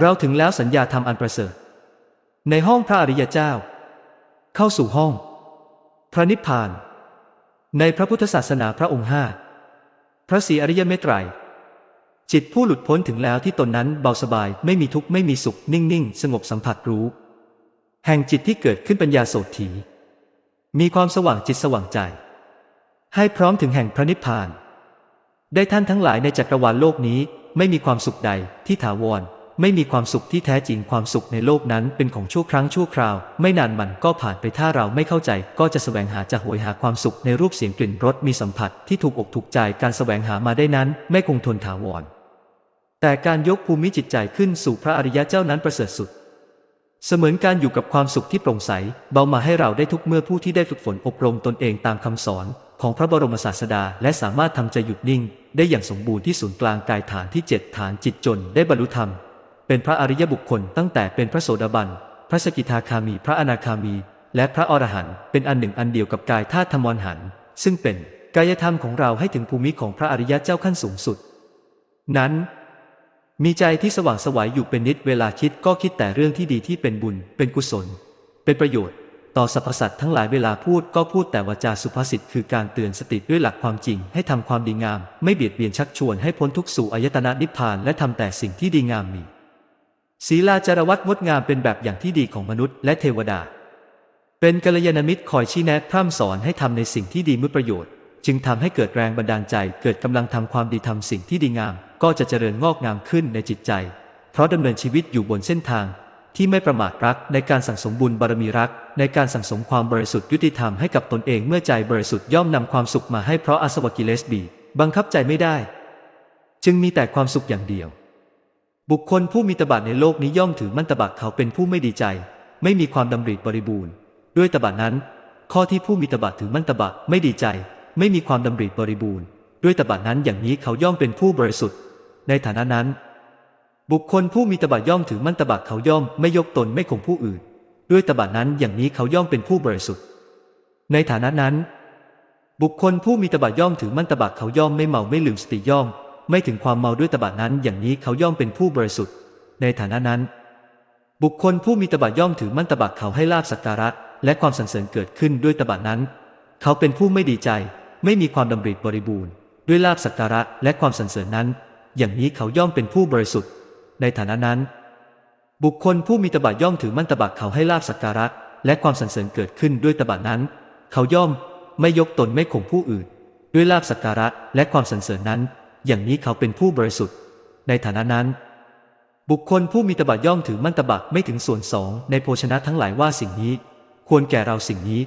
เราถึงแล้วสัญญาธรรมอันประเสริฐ ในห้องพระอริยเจ้า เข้าสู่ห้อง พระนิพพาน ในพระพุทธศาสนาพระองค์ห้าพระศรีอริยเมตไตรจิตผู้หลุดพ้นถึงแล้วที่ตนนั้นเบาสบายไม่มีทุกข์ไม่มีสุขนิ่งๆสงบสัมผัสรู้ แห่งจิตที่เกิดขึ้นปัญญาโสถีมีความสว่างจิตสว่างใจ ให้พร้อมถึงแห่งพระนิพพาน ได้ท่านทั้งหลายในจักรวาลโลกนี้ไม่มีความสุขใดที่ถาวร ไม่มีความสุขที่แท้จริงความสุขในโลกนั้นเป็นของชั่วครั้งชั่วคราว ไม่นานมันก็ผ่านไปถ้าเราไม่เข้าใจ ก็จะแสวงหาจะโหยหาความสุขในรูปเสียงกลิ่นรสมีสัมผัสที่ถูกอกถูกใจการแสวงหามาได้นั้น ไม่คงทนถาวร แต่การยกภูมิจิตใจขึ้นสู่พระอริยะเจ้านั้นประเสริฐสุด เสมือนการอยู่กับความสุขที่โปร่งใส เบามาให้เราได้ทุกเมื่อผู้ที่ได้ฝึกฝนอบรมตนเองตามคำสอนของพระบรมศาสดาและสามารถทำใจหยุดนิ่ง ได้อย่างสมบูรณ์ที่ศูนย์กลางกายฐานที่เจ็ดฐานจิตจนได้บรรลุธรรม เป็นพระอริยบุคคลตั้งแต่เป็นพระโสดาบัน พระสกิทาคามี พระอนาคามี และพระอรหันต์เป็นอันหนึ่งอันเดียวกับกายธาตุธรรมวรหัน ซึ่งเป็นกายธรรมของเราให้ถึงภูมิของพระอริยะเจ้าขั้นสูงสุด นั้น มีใจที่สว่างสวัยอยู่เป็นนิดเวลาคิดก็คิดแต่เรื่องที่ดีที่เป็นบุญ เป็นกุศล เป็นประโยชน์ ต่อสรรพสัตว์ทั้งหลายเวลาพูดก็พูดแต่วาจาสุภาษิตคือการเตือนสติด้วยหลักความจริง ให้ทำความดีงาม ไม่เบียดเบียนชักชวนให้พ้นทุกสู่อายตนะนิพพานและทำแต่สิ่งที่ดีงามมี ศีลาจารวัตงดงามเป็นแบบอย่างที่ดีของมนุษย์และเทวดา เป็นกัลยาณมิตรคอยชี้แนะพร่ำสอนให้ทำในสิ่งที่ดีมือประโยชน์ จึงทำให้เกิดแรงบันดาลใจ เกิดกำลังทำความดีทำสิ่งที่ดีงาม ก็จะเจริญงอกงามขึ้นในจิตใจ เพราะดำเนินชีวิตอยู่บนเส้นทาง ที่ไม่ประมาทรักในการสั่งสมบุญบารมีรัก ในการสั่งสมความบริสุทธิ์ยุติธรรมให้กับตนเองเมื่อใจบริสุทธิ์ย่อมนำความสุขมาให้เพราะอาสวะกิเลสบีบังคับใจไม่ได้ จึงมีแต่ความสุขอย่างเดียว บุคคลผู้มีตบะในโลกนี้ย่อมถือมั่นตบะเขาเป็นผู้ไม่ดีใจ ไม่มีความดำริบริบูรณ์ ด้วยตบะนั้น ข้อที่ผู้มีตบะถือมั่นตบะไม่ดีใจ ไม่มีความดำริบริบูรณ์ ด้วยตบะนั้นอย่างนี้เขาย่อมเป็นผู้บริสุทธิ์ ในฐานะนั้น บุคคลผู้มีตบะย่อมถือมั่นตบะเขาย่อมไม่ยกตนไม่ข่มผู้อื่น ด้วยตบะนั้นอย่างนี้เขาย่อมเป็นผู้บริสุทธิ์ ในฐานะนั้น บุคคลผู้มีตบะย่อมถือมั่นตบะเขาย่อมไม่เมาไม่ลืมสติย่อม ไม่ถึงความเมาด้วยตบะนั้น อย่างนี้เขาย่อมเป็นผู้บริสุทธิ์ ในฐานะนั้น บุคคลผู้มีตบะย่อมถือมั่นตบะเขาให้ลาบสักการะ และความสรรเสริญเกิดขึ้นด้วยตบะนั้น เขาเป็นผู้ไม่ดีใจ ไม่มีความดำริบริบูรณ์ ด้วยลาบสักการะและความสรรเสริญนั้น อย่างนี้เขาย่อมเป็นผู้บริสุทธิ์ ในฐานะนั้น บุคคลผู้มีตบะย่อมถือมั่นตบะเขาให้ลาบสักการะ และความสรรเสริญเกิดขึ้นด้วยตบะนั้น เขาย่อมไม่ยกตนไม่ข่มผู้อื่น ด้วยลาบสักการะและความสรรเสริญนั้น อย่างนี้เขาเป็นผู้บริสุทธิ์ ในฐานะนั้น บุคคลผู้มีตบะย่อมถือมั่นตบะไม่ถึงส่วนสองในโภชนะทั้งหลายว่าสิ่งนี้ ควรแก่เราสิ่งนี้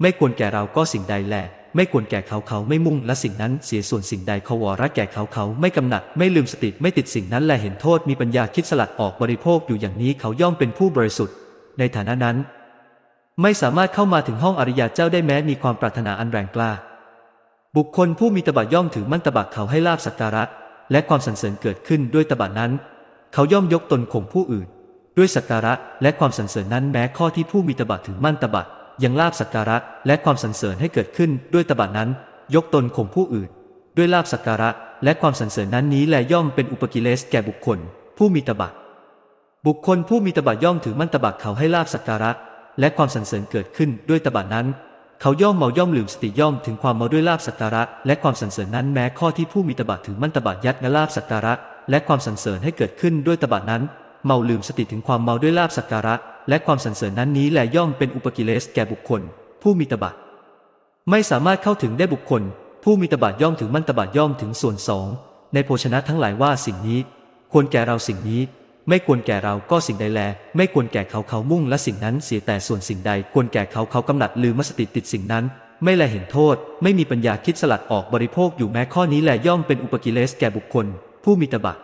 ไม่ควรแก่เราก็สิ่งใดแหละไม่ควรแก่เขาเขาไม่มุ่งและสิ่งนั้นเสียส่วนสิ่งใดเขาวรแก่เขาเขาไม่กำหนัดไม่ลืมสติไม่ติดสิ่งนั้นแลเห็นโทษมีปัญญาคิดสลัดออกบริโภคอยู่อย่างนี้เขาย่อมเป็นผู้บริสุทธิ์ ในฐานะนั้น ไม่สามารถเข้ามาถึงห้องอริยาเจ้าได้แม้มีความปรารถนาอันแรงกล้า บุคคลผู้มีตบะย่อมถือมั่นตบะเขาให้ลาบสักการะและความสรรเสริญเกิดขึ้นด้วยตบะนั้น เขาย่อมยกตนข่มผู้อื่น ด้วยสักการะและความสรรเสริญนั้นแม้ข้อที่ผู้มีตบะถือมั่นตบะยังลาบสักการะและความสรรเสริญให้เกิดขึ้นด้วยตบะนั้น ยกตนข่มผู้อื่น ด้วยลาบสักการะและความสรรเสริญนั้นนี้แลย่อมเป็นอุปกิเลสแก่บุคคล ผู้มีตบะบุคคลผู้มีตบะย่อมถือมั่นตบะเขาให้ลาบสักการะและความสรรเสริญเกิดขึ้นด้วยตบะนั้น เขาย่อมเมาย่อมลืมสติย่อมถึงความเมาด้วยลาบสักการะ และความสรรเสริญนั้นแม้ข้อที่ผู้มีตบะถือมั่นตบะยัดและลาบสักการะ และความสรรเสริญให้เกิดขึ้นด้วยตบะนั้น เมาลืมสติถึงความเมาด้วยลาบสักการะ และความสรรเสริญนั้นนี้แลย่อมเป็นอุปกิเลสแก่บุคคล ผู้มีตบะไม่สามารถเข้าถึงได้บุคคล ผู้มีตบะย่อมถึงมั่นตบะย่อมถึงส่วนสองในโภชนะทั้งหลายว่าสิ่งนี้ ควรแก่เราสิ่งนี้ ไม่ควรแก่เราก็สิ่งใดแล ไม่ควรแก่เขาเขามุ่งและสิ่งนั้นเสียแต่ส่วนสิ่งใด ควรแก่เขาเขากำหนัดลืมมสติติดสิ่งนั้น ไม่แลเห็นโทษ ไม่มีปัญญาคิดสลัดออกบริโภคอยู่แม้ข้อนี้แลย่อมเป็นอุปกิเลสแก่บุคคล ผู้มีตบะ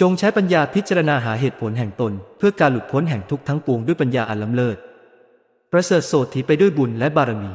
จงใช้ปัญญาพิจารณาหาเหตุผลแห่งตน เพื่อการหลุดพ้นแห่งทุกข์ทั้งปวงด้วยปัญญาอันล้ำเลิศประเสริฐโสดถีไปด้วยบุญและบารมี